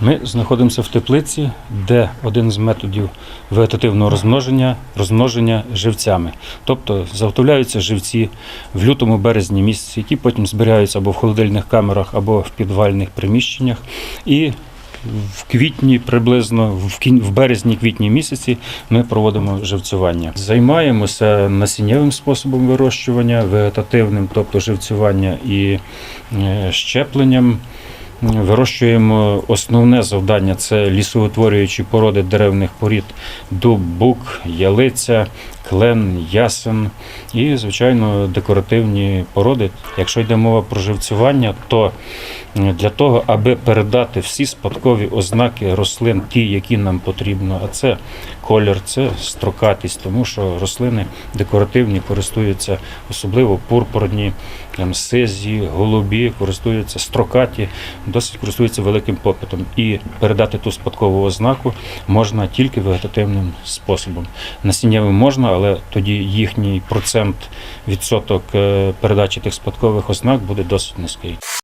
Ми знаходимося в теплиці, де один з методів вегетативного розмноження розмноження живцями. Тобто заготовляються живці в лютому березні місяці, які потім зберігаються або в холодильних камерах, або в підвальних приміщеннях. І в квітні, приблизно в березні-квітні місяці ми проводимо живцювання. Займаємося насіннєвим способом вирощування, вегетативним, тобто живцювання і е, щепленням. Вирощуємо основне завдання це лісоутворюючі породи деревних порід дуб, бук, ялиця, клен, ясен і, звичайно, декоративні породи. Якщо йде мова про живцювання, то для того, аби передати всі спадкові ознаки рослин, ті, які нам потрібно, а це колір, це строкатість, тому що рослини декоративні користуються особливо пурпурні, там, сизі, голубі, користуються строкаті, досить користується великим попитом. І передати ту спадкову ознаку можна тільки вегетативним способом. Насіннєвим можна, але тоді їхній процент відсоток е, передачі тих спадкових ознак буде досить низький.